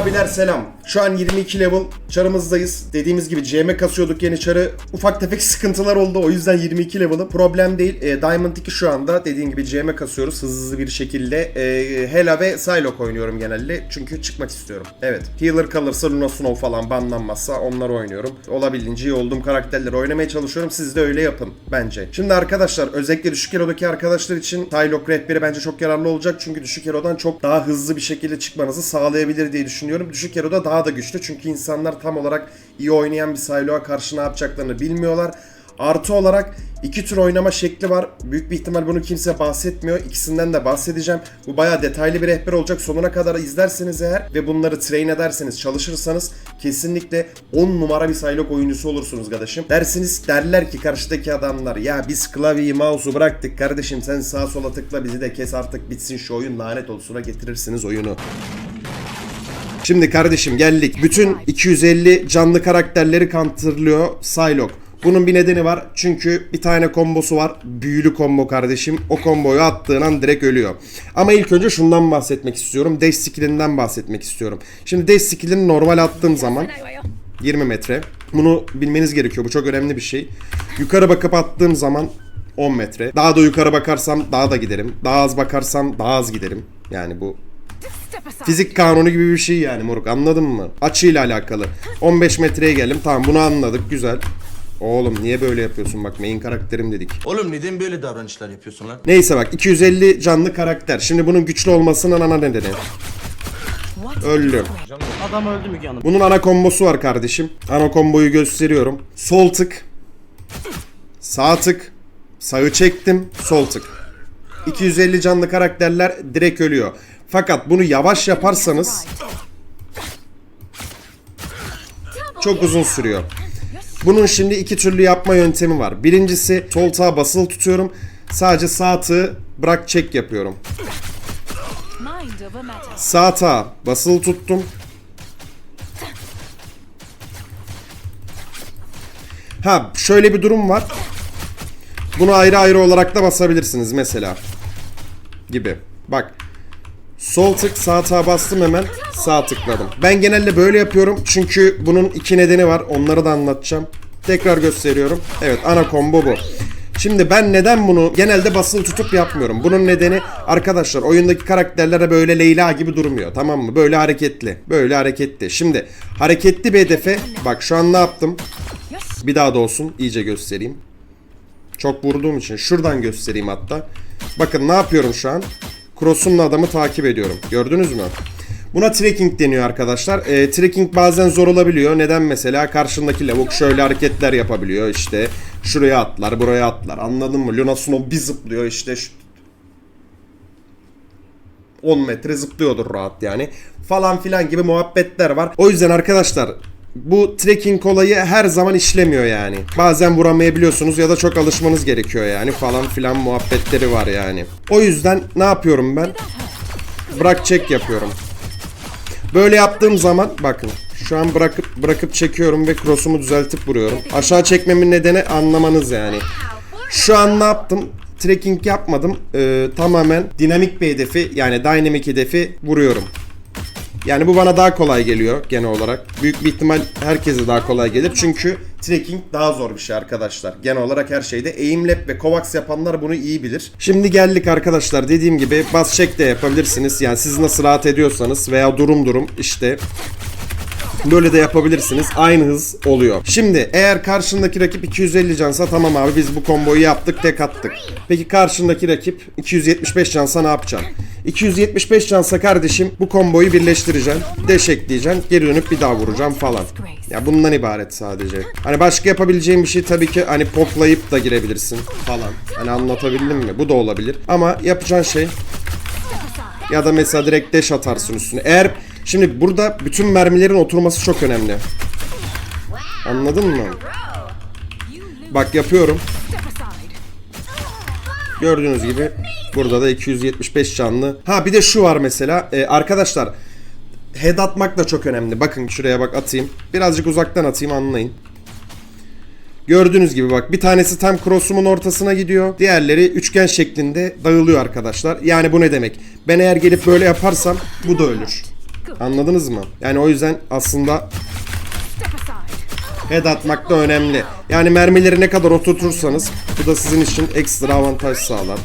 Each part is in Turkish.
abiler selam. Şu an 22 level çarımızdayız. Dediğimiz gibi CM kasıyorduk yeni çarı. Ufak tefek sıkıntılar oldu o yüzden 22 level'ım. Problem değil. E, Diamond 2 şu anda dediğim gibi CM kasıyoruz hızlı bir şekilde. E, Hela ve Psylocke oynuyorum genelde. Çünkü çıkmak istiyorum. Evet. Healer kalırsa Luna Snow falan banlanmazsa onları oynuyorum. Olabildiğince iyi olduğum karakterleri oynamaya çalışıyorum. Siz de öyle yapın bence. Şimdi arkadaşlar özellikle düşük erodaki arkadaşlar için Psylocke rehberi bence çok yararlı olacak. Çünkü düşük erodan çok daha hızlı bir şekilde çıkmanızı sağlayabilir diye düşünüyorum. Düşük eroda daha da güçlü. Çünkü insanlar tam olarak iyi oynayan bir Psylocke'a karşı ne yapacaklarını bilmiyorlar. Artı olarak iki tür oynama şekli var. Büyük bir ihtimal bunu kimse bahsetmiyor. İkisinden de bahsedeceğim. Bu bayağı detaylı bir rehber olacak. Sonuna kadar izlerseniz eğer ve bunları train ederseniz, çalışırsanız kesinlikle 10 numara bir Psylocke oyuncusu olursunuz kardeşim. Dersiniz derler ki karşıdaki adamlar ya biz klavyeyi, mouse'u bıraktık kardeşim sen sağa sola tıkla bizi de kes artık bitsin şu oyun lanet olsuna getirirsiniz oyunu. Şimdi kardeşim geldik. Bütün 250 canlı karakterleri kantırlıyor Psylocke. Bunun bir nedeni var. Çünkü bir tane kombosu var. Büyülü combo kardeşim. O komboyu attığın an direkt ölüyor. Ama ilk önce şundan bahsetmek istiyorum. Dash skillinden bahsetmek istiyorum. Şimdi dash skillini normal attığım zaman 20 metre. Bunu bilmeniz gerekiyor. Bu çok önemli bir şey. Yukarı bakıp attığım zaman 10 metre. Daha da yukarı bakarsam daha da giderim. Daha az bakarsam daha az giderim. Yani bu Fizik kanunu gibi bir şey yani moruk anladın mı? Açıyla alakalı. 15 metreye geldim tamam bunu anladık güzel. Oğlum niye böyle yapıyorsun bak main karakterim dedik. Oğlum neden böyle davranışlar yapıyorsun lan? Neyse bak 250 canlı karakter. Şimdi bunun güçlü olmasının ana nedeni. Öldüm. Adam öldü Müge Hanım. Bunun ana kombosu var kardeşim. Ana komboyu gösteriyorum. Sol tık. Sağ tık. Sağı çektim. Sol tık. 250 canlı karakterler direkt ölüyor. Fakat bunu yavaş yaparsanız çok uzun sürüyor. Bunun şimdi iki türlü yapma yöntemi var. Birincisi sol tağa basılı tutuyorum. Sadece sağ tığı bırak çek yapıyorum. Sağ tağa basılı tuttum. Ha şöyle bir durum var. Bunu ayrı ayrı olarak da basabilirsiniz mesela. Gibi. Bak. Sol tık sağ tağa bastım hemen sağ tıkladım. Ben genelde böyle yapıyorum çünkü bunun iki nedeni var. Onları da anlatacağım. Tekrar gösteriyorum. Evet ana combo bu. Şimdi ben neden bunu genelde basılı tutup yapmıyorum? Bunun nedeni arkadaşlar oyundaki karakterlere böyle Leyla gibi durmuyor tamam mı? Böyle hareketli. Böyle hareketli. Şimdi hareketli bir hedefe bak şu an ne yaptım? Bir daha da olsun iyice göstereyim. Çok vurduğum için şuradan göstereyim hatta. Bakın ne yapıyorum şu an? Cross'umla adamı takip ediyorum. Gördünüz mü? Buna trekking deniyor arkadaşlar. E, trekking bazen zor olabiliyor. Neden mesela? Karşındaki lavuk şöyle hareketler yapabiliyor. İşte şuraya atlar, buraya atlar. Anladın mı? Luna Snow bir zıplıyor işte. Şu... 10 metre zıplıyordur rahat yani. Falan filan gibi muhabbetler var. O yüzden arkadaşlar bu trekking olayı her zaman işlemiyor yani. Bazen vuramayabiliyorsunuz ya da çok alışmanız gerekiyor yani falan filan muhabbetleri var yani. O yüzden ne yapıyorum ben? Bırak çek yapıyorum. Böyle yaptığım zaman bakın şu an bırakıp bırakıp çekiyorum ve cross'umu düzeltip vuruyorum. Aşağı çekmemin nedeni anlamanız yani. Şu an ne yaptım? Trekking yapmadım. Ee, tamamen dinamik bir hedefi yani dynamic hedefi vuruyorum. Yani bu bana daha kolay geliyor genel olarak. Büyük bir ihtimal herkese daha kolay gelir. Çünkü trekking daha zor bir şey arkadaşlar. Genel olarak her şeyde. Aimlab ve Kovacs yapanlar bunu iyi bilir. Şimdi geldik arkadaşlar. Dediğim gibi bas check de yapabilirsiniz. Yani siz nasıl rahat ediyorsanız veya durum durum işte Böyle de yapabilirsiniz. Aynı hız oluyor. Şimdi eğer karşındaki rakip 250 cansa tamam abi biz bu komboyu yaptık tek attık. Peki karşındaki rakip 275 cansa ne yapacaksın? 275 cansa kardeşim bu komboyu birleştireceksin. Deş ekleyeceksin. Geri dönüp bir daha vuracağım falan. Ya bundan ibaret sadece. Hani başka yapabileceğim bir şey tabii ki hani poklayıp da girebilirsin falan. Hani anlatabildim mi? Bu da olabilir. Ama yapacağın şey ya da mesela direkt dash atarsın üstüne. Eğer şimdi burada bütün mermilerin oturması çok önemli. Anladın mı? Bak yapıyorum. Gördüğünüz gibi burada da 275 canlı. Ha bir de şu var mesela. Ee, arkadaşlar head atmak da çok önemli. Bakın şuraya bak atayım. Birazcık uzaktan atayım anlayın. Gördüğünüz gibi bak bir tanesi tam cross'umun ortasına gidiyor. Diğerleri üçgen şeklinde dağılıyor arkadaşlar. Yani bu ne demek? Ben eğer gelip böyle yaparsam bu da ölür. Anladınız mı? Yani o yüzden aslında head atmak da önemli. Yani mermileri ne kadar oturtursanız bu da sizin için ekstra avantaj sağlar.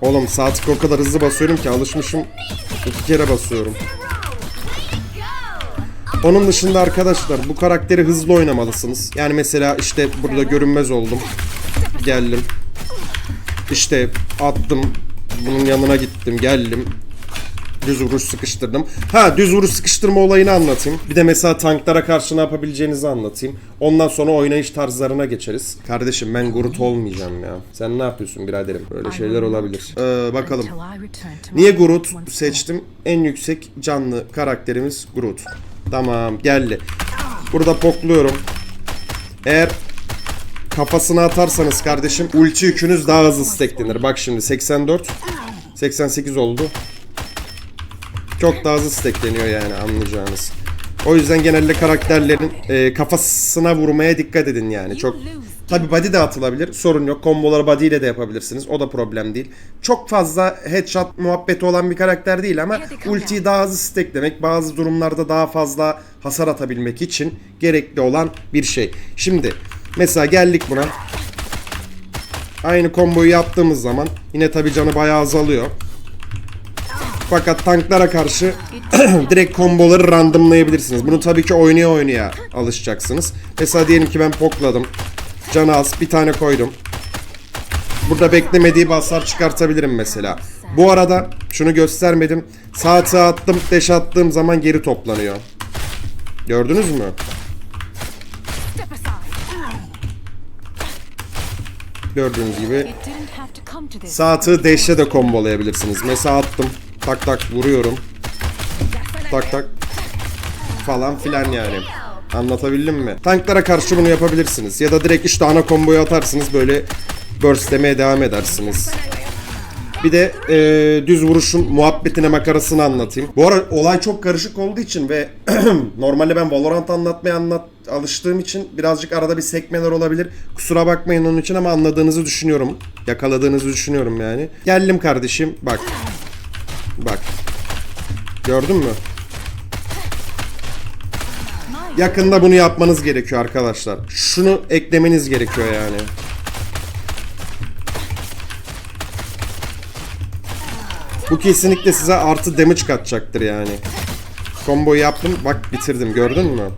Oğlum saatlik o kadar hızlı basıyorum ki alışmışım. iki kere basıyorum. Onun dışında arkadaşlar bu karakteri hızlı oynamalısınız. Yani mesela işte burada görünmez oldum. Geldim. İşte attım. Bunun yanına gittim geldim. Düz vuruş sıkıştırdım. Ha düz vuruş sıkıştırma olayını anlatayım. Bir de mesela tanklara karşı ne yapabileceğinizi anlatayım. Ondan sonra oynayış tarzlarına geçeriz. Kardeşim ben Groot olmayacağım ya. Sen ne yapıyorsun biraderim? Böyle şeyler olabilir. Ee, bakalım. Niye Groot seçtim? En yüksek canlı karakterimiz Groot. Tamam geldi. Burada pokluyorum. Eğer kafasına atarsanız kardeşim ulti yükünüz daha hızlı stacklenir. Bak şimdi 84 88 oldu. Çok daha hızlı stackleniyor yani anlayacağınız. O yüzden genelde karakterlerin e, kafasına vurmaya dikkat edin yani. Çok Tabi body de atılabilir. Sorun yok. Komboları body ile de yapabilirsiniz. O da problem değil. Çok fazla headshot muhabbeti olan bir karakter değil ama ultiyi daha hızlı stacklemek, bazı durumlarda daha fazla hasar atabilmek için gerekli olan bir şey. Şimdi mesela geldik buna. Aynı komboyu yaptığımız zaman yine tabi canı bayağı azalıyor. Fakat tanklara karşı direkt komboları randomlayabilirsiniz. Bunu tabii ki oynaya oynaya alışacaksınız. Mesela diyelim ki ben pokladım. Canı az bir tane koydum. Burada beklemediği bir hasar çıkartabilirim mesela. Bu arada şunu göstermedim. Saati attım, deş attığım zaman geri toplanıyor. Gördünüz mü? Gördüğünüz gibi saati deşle de kombolayabilirsiniz. Mesela attım. Tak tak vuruyorum. Tak tak falan filan yani. Anlatabildim mi? Tanklara karşı bunu yapabilirsiniz. Ya da direkt işte ana komboyu atarsınız böyle burstlemeye devam edersiniz. Bir de e, düz vuruşun muhabbetine makarasını anlatayım. Bu ara olay çok karışık olduğu için ve normalde ben Valorant anlatmaya anlat alıştığım için birazcık arada bir sekmeler olabilir. Kusura bakmayın onun için ama anladığınızı düşünüyorum. Yakaladığınızı düşünüyorum yani. Geldim kardeşim. Bak. Bak. Gördün mü? Yakında bunu yapmanız gerekiyor arkadaşlar. Şunu eklemeniz gerekiyor yani. Bu kesinlikle size artı damage katacaktır yani. Combo yaptım. Bak bitirdim. Gördün mü?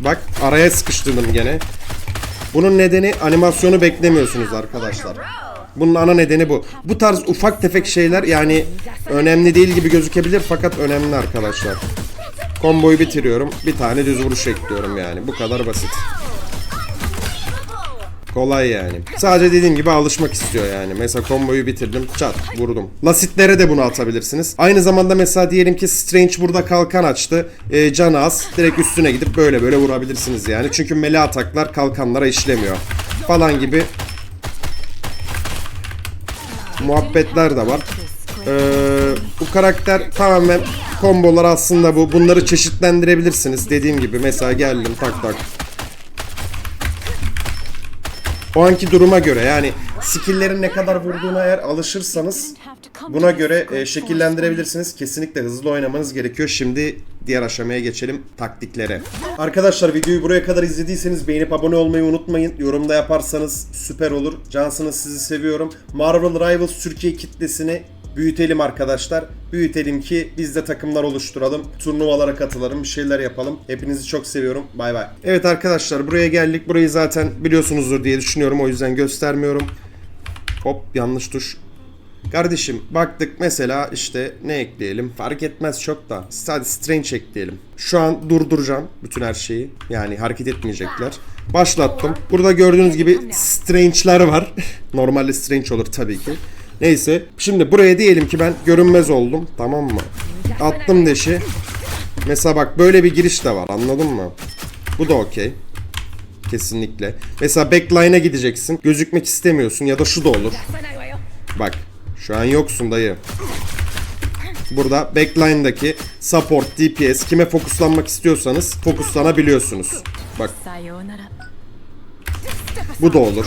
Bak araya sıkıştırdım gene. Bunun nedeni animasyonu beklemiyorsunuz arkadaşlar. Bunun ana nedeni bu. Bu tarz ufak tefek şeyler yani önemli değil gibi gözükebilir fakat önemli arkadaşlar. Komboyu bitiriyorum. Bir tane düz vuruş ekliyorum yani. Bu kadar basit. Kolay yani. Sadece dediğim gibi alışmak istiyor yani. Mesela komboyu bitirdim. Çat vurdum. Lasitlere de bunu atabilirsiniz. Aynı zamanda mesela diyelim ki Strange burada kalkan açtı. E, canı az. Direkt üstüne gidip böyle böyle vurabilirsiniz yani. Çünkü melee ataklar kalkanlara işlemiyor. Falan gibi muhabbetler de var. Ee, bu karakter tamamen kombolar aslında bu. Bunları çeşitlendirebilirsiniz. Dediğim gibi mesela geldim tak tak. O anki duruma göre yani skill'lerin ne kadar vurduğuna eğer alışırsanız buna göre e, şekillendirebilirsiniz. Kesinlikle hızlı oynamanız gerekiyor. Şimdi diğer aşamaya geçelim taktiklere. Arkadaşlar videoyu buraya kadar izlediyseniz beğenip abone olmayı unutmayın. Yorumda yaparsanız süper olur. Cansınız sizi seviyorum. Marvel Rivals Türkiye kitlesini büyütelim arkadaşlar. Büyütelim ki biz de takımlar oluşturalım. Turnuvalara katılalım, bir şeyler yapalım. Hepinizi çok seviyorum. Bay bay. Evet arkadaşlar buraya geldik. Burayı zaten biliyorsunuzdur diye düşünüyorum. O yüzden göstermiyorum. Hop yanlış tuş. Kardeşim baktık mesela işte ne ekleyelim fark etmez çok da sadece strange ekleyelim. Şu an durduracağım bütün her şeyi yani hareket etmeyecekler. Başlattım. Burada gördüğünüz gibi strange'ler var. Normalde strange olur tabii ki. Neyse şimdi buraya diyelim ki ben görünmez oldum tamam mı? Attım deşi. Mesela bak böyle bir giriş de var anladın mı? Bu da okey. Kesinlikle. Mesela backline'a gideceksin. Gözükmek istemiyorsun ya da şu da olur. Bak şu an yoksun dayı. Burada backline'daki support, DPS kime fokuslanmak istiyorsanız fokuslanabiliyorsunuz. Bak bu da olur.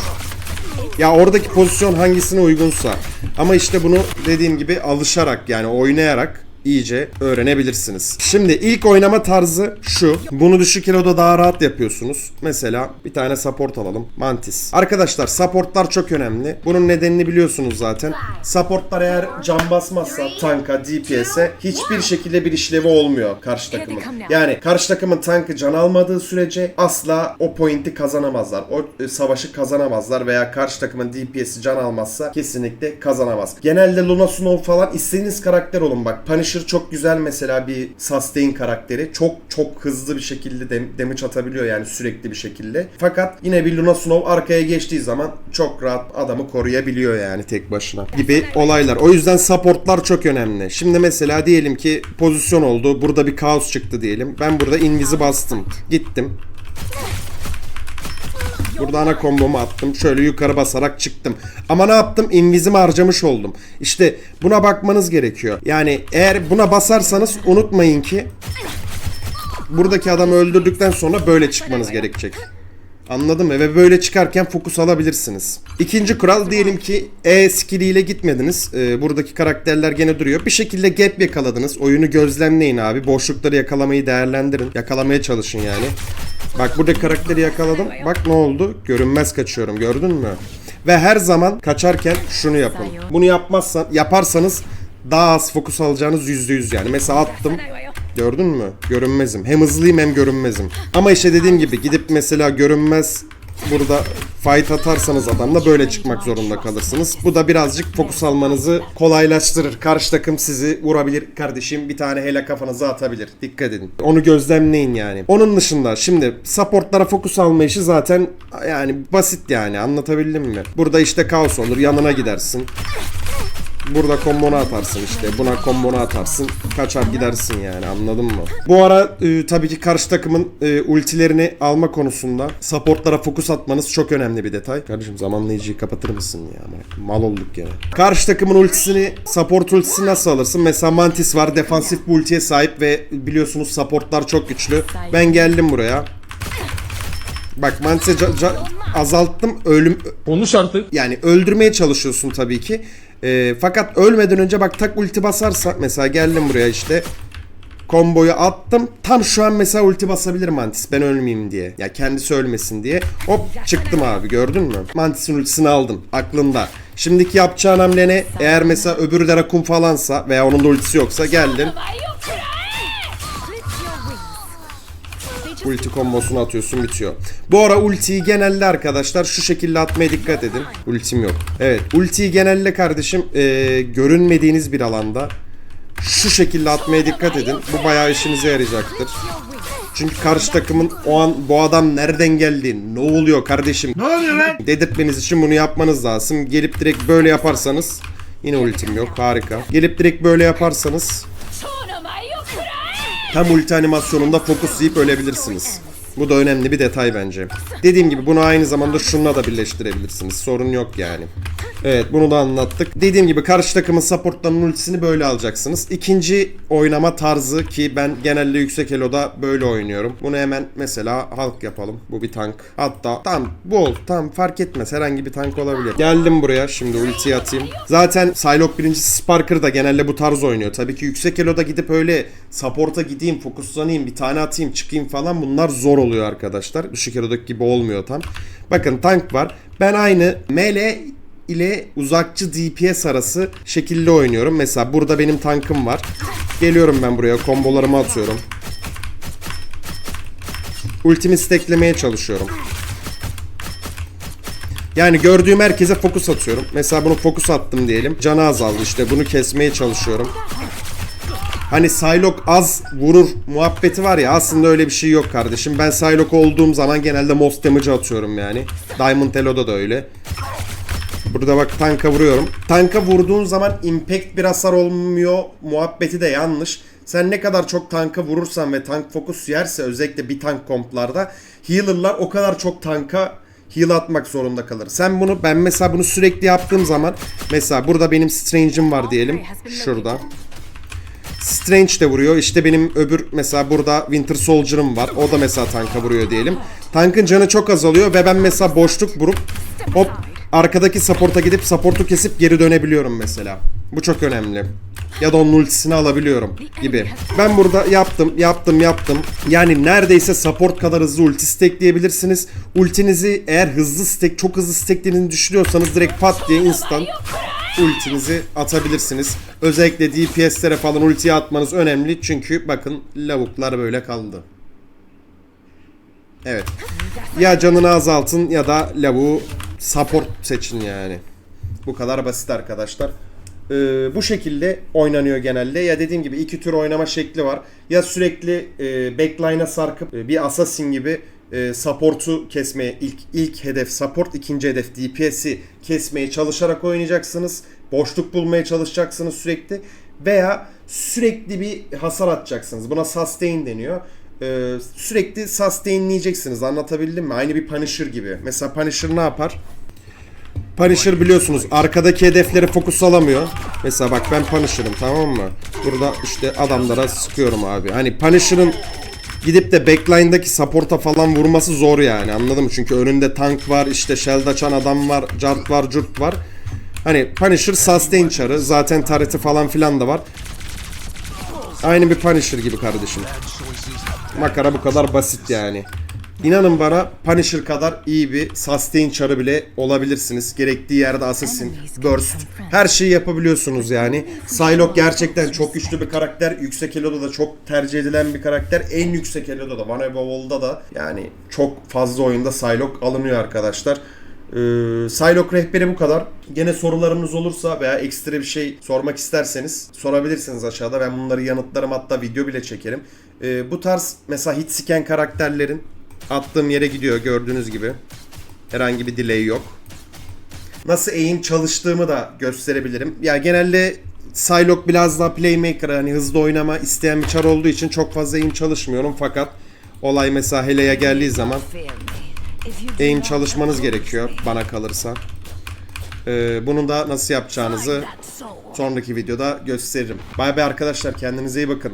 Ya oradaki pozisyon hangisine uygunsa. Ama işte bunu dediğim gibi alışarak yani oynayarak iyice öğrenebilirsiniz. Şimdi ilk oynama tarzı şu. Bunu düşük kiloda daha rahat yapıyorsunuz. Mesela bir tane support alalım. Mantis. Arkadaşlar supportlar çok önemli. Bunun nedenini biliyorsunuz zaten. Supportlar eğer can basmazsa tanka, DPS'e hiçbir şekilde bir işlevi olmuyor karşı takımın. Yani karşı takımın tankı can almadığı sürece asla o pointi kazanamazlar. O e, savaşı kazanamazlar veya karşı takımın DPS'i can almazsa kesinlikle kazanamaz. Genelde Luna Snow falan istediğiniz karakter olun bak. Punisher çok güzel mesela bir sustain karakteri. Çok çok hızlı bir şekilde dem- damage atabiliyor yani sürekli bir şekilde. Fakat yine bir Luna Snow arkaya geçtiği zaman çok rahat adamı koruyabiliyor yani tek başına gibi olaylar. O yüzden supportlar çok önemli. Şimdi mesela diyelim ki pozisyon oldu. Burada bir kaos çıktı diyelim. Ben burada invizi bastım. Gittim. Burada ana kombomu attım. Şöyle yukarı basarak çıktım. Ama ne yaptım? Invizimi harcamış oldum. İşte buna bakmanız gerekiyor. Yani eğer buna basarsanız unutmayın ki buradaki adamı öldürdükten sonra böyle çıkmanız gerekecek. Anladın mı? Ve böyle çıkarken fokus alabilirsiniz. İkinci kural diyelim ki E skilliyle gitmediniz. Ee, buradaki karakterler gene duruyor. Bir şekilde gap yakaladınız. Oyunu gözlemleyin abi. Boşlukları yakalamayı değerlendirin. Yakalamaya çalışın yani. Bak burada karakteri yakaladım. Bak ne oldu? Görünmez kaçıyorum. Gördün mü? Ve her zaman kaçarken şunu yapın. Bunu yapmazsan, yaparsanız daha az fokus alacağınız %100 yani. Mesela attım. Gördün mü? Görünmezim. Hem hızlıyım hem görünmezim. Ama işte dediğim gibi gidip mesela görünmez burada fight atarsanız adamla böyle çıkmak zorunda kalırsınız. Bu da birazcık fokus almanızı kolaylaştırır. Karşı takım sizi vurabilir kardeşim. Bir tane hele kafanıza atabilir. Dikkat edin. Onu gözlemleyin yani. Onun dışında şimdi supportlara fokus alma işi zaten yani basit yani anlatabildim mi? Burada işte kaos olur yanına gidersin. Burada kombonu atarsın işte. Buna kombonu atarsın. Kaçar gidersin yani anladın mı? Bu ara e, tabii ki karşı takımın e, ultilerini alma konusunda supportlara fokus atmanız çok önemli bir detay. Kardeşim zamanlayıcıyı kapatır mısın ya? Mal olduk ya. Karşı takımın ultisini, support ultisini nasıl alırsın? Mesela Mantis var. Defansif bir ultiye sahip ve biliyorsunuz supportlar çok güçlü. Ben geldim buraya. Bak Mantis'e azalttım. Ölüm Konuş artık. yani öldürmeye çalışıyorsun tabii ki. Ee, fakat ölmeden önce bak tak ulti basarsa mesela geldim buraya işte komboyu attım. Tam şu an mesela ulti basabilir Mantis ben ölmeyeyim diye. Ya kendisi ölmesin diye. Hop çıktım abi gördün mü? Mantis'in ultisini aldın aklında. Şimdiki yapacağın hamle ne? Eğer mesela öbürü de Rakun falansa veya onun da ultisi yoksa geldin. Ulti kombosunu atıyorsun bitiyor. Bu ara ultiyi genelde arkadaşlar şu şekilde atmaya dikkat edin. Ultim yok. Evet ultiyi genelde kardeşim eee, görünmediğiniz bir alanda şu şekilde atmaya dikkat edin. Bu bayağı işinize yarayacaktır. Çünkü karşı takımın o an bu adam nereden geldi? Ne oluyor kardeşim? Ne oluyor lan? Dedirtmeniz için bunu yapmanız lazım. Gelip direkt böyle yaparsanız yine ultim yok. Harika. Gelip direkt böyle yaparsanız Tam ulti animasyonunda fokuslayıp ölebilirsiniz. Bu da önemli bir detay bence. Dediğim gibi bunu aynı zamanda şununla da birleştirebilirsiniz. Sorun yok yani. Evet bunu da anlattık. Dediğim gibi karşı takımın supportlarının ultisini böyle alacaksınız. İkinci oynama tarzı ki ben genelde yüksek eloda böyle oynuyorum. Bunu hemen mesela halk yapalım. Bu bir tank. Hatta tam bu ol. Tam fark etmez. Herhangi bir tank olabilir. Geldim buraya. Şimdi ultiyi atayım. Zaten Psylocke birincisi Sparker da genelde bu tarz oynuyor. Tabii ki yüksek eloda gidip öyle support'a gideyim, fokuslanayım, bir tane atayım, çıkayım falan bunlar zor oluyor arkadaşlar. Düşük elodaki gibi olmuyor tam. Bakın tank var. Ben aynı melee ile uzakçı DPS arası şekilde oynuyorum. Mesela burada benim tankım var. Geliyorum ben buraya kombolarımı atıyorum. Ultimi steklemeye çalışıyorum. Yani gördüğüm herkese fokus atıyorum. Mesela bunu fokus attım diyelim. Canı azaldı işte bunu kesmeye çalışıyorum. Hani Psylocke az vurur muhabbeti var ya aslında öyle bir şey yok kardeşim. Ben Psylocke olduğum zaman genelde most damage atıyorum yani. Diamond Elo'da da öyle. Burada bak tanka vuruyorum. Tanka vurduğun zaman impact bir hasar olmuyor. Muhabbeti de yanlış. Sen ne kadar çok tanka vurursan ve tank fokus yerse özellikle bir tank komplarda healer'lar o kadar çok tanka heal atmak zorunda kalır. Sen bunu ben mesela bunu sürekli yaptığım zaman mesela burada benim Strange'im var diyelim. Şurada. Strange de vuruyor. İşte benim öbür mesela burada Winter Soldier'ım var. O da mesela tanka vuruyor diyelim. Tankın canı çok azalıyor ve ben mesela boşluk vurup hop arkadaki support'a gidip support'u kesip geri dönebiliyorum mesela. Bu çok önemli. Ya da onun ultisini alabiliyorum gibi. Ben burada yaptım, yaptım, yaptım. Yani neredeyse support kadar hızlı ulti stackleyebilirsiniz. Ultinizi eğer hızlı stack, çok hızlı stacklediğini düşünüyorsanız direkt pat diye instant ultinizi atabilirsiniz. Özellikle DPS'lere falan ultiyi atmanız önemli. Çünkü bakın lavuklar böyle kaldı. Evet. Ya canını azaltın ya da lavuğu support seçin yani. Bu kadar basit arkadaşlar. Ee, bu şekilde oynanıyor genelde. Ya dediğim gibi iki tür oynama şekli var. Ya sürekli e, backline'a sarkıp e, bir assassin gibi e, support'u kesmeye ilk ilk hedef support, ikinci hedef DPS'i kesmeye çalışarak oynayacaksınız. Boşluk bulmaya çalışacaksınız sürekli veya sürekli bir hasar atacaksınız. Buna sustain deniyor. Ee, sürekli sustainleyeceksiniz. Anlatabildim mi? Aynı bir Punisher gibi. Mesela Punisher ne yapar? Punisher biliyorsunuz arkadaki hedefleri fokus alamıyor. Mesela bak ben Punisher'ım tamam mı? Burada işte adamlara sıkıyorum abi. Hani Punisher'ın gidip de backline'daki support'a falan vurması zor yani anladın mı? Çünkü önünde tank var, işte shield açan adam var, jart var, jurt var. Hani Punisher sustain çarı. Zaten tareti falan filan da var. Aynı bir Punisher gibi kardeşim. Makara bu kadar basit yani. İnanın bana Punisher kadar iyi bir sustain çarı bile olabilirsiniz. Gerektiği yerde assassin, burst, her şeyi yapabiliyorsunuz yani. Psylocke gerçekten çok güçlü bir karakter. Yüksek Elo'da da çok tercih edilen bir karakter. En yüksek Elo'da da, One Above All'da da yani çok fazla oyunda Psylocke alınıyor arkadaşlar. Ee, Psylocke rehberi bu kadar. Gene sorularınız olursa veya ekstra bir şey sormak isterseniz sorabilirsiniz aşağıda. Ben bunları yanıtlarım hatta video bile çekerim. Ee, bu tarz mesela hit siken karakterlerin attığım yere gidiyor gördüğünüz gibi. Herhangi bir delay yok. Nasıl aim çalıştığımı da gösterebilirim. Ya genelde Psylocke biraz daha playmaker hani hızlı oynama isteyen bir çar olduğu için çok fazla aim çalışmıyorum fakat olay mesela Hele'ye geldiği zaman aim çalışmanız gerekiyor bana kalırsa. Ee, bunu da nasıl yapacağınızı sonraki videoda gösteririm. Bay bay arkadaşlar kendinize iyi bakın.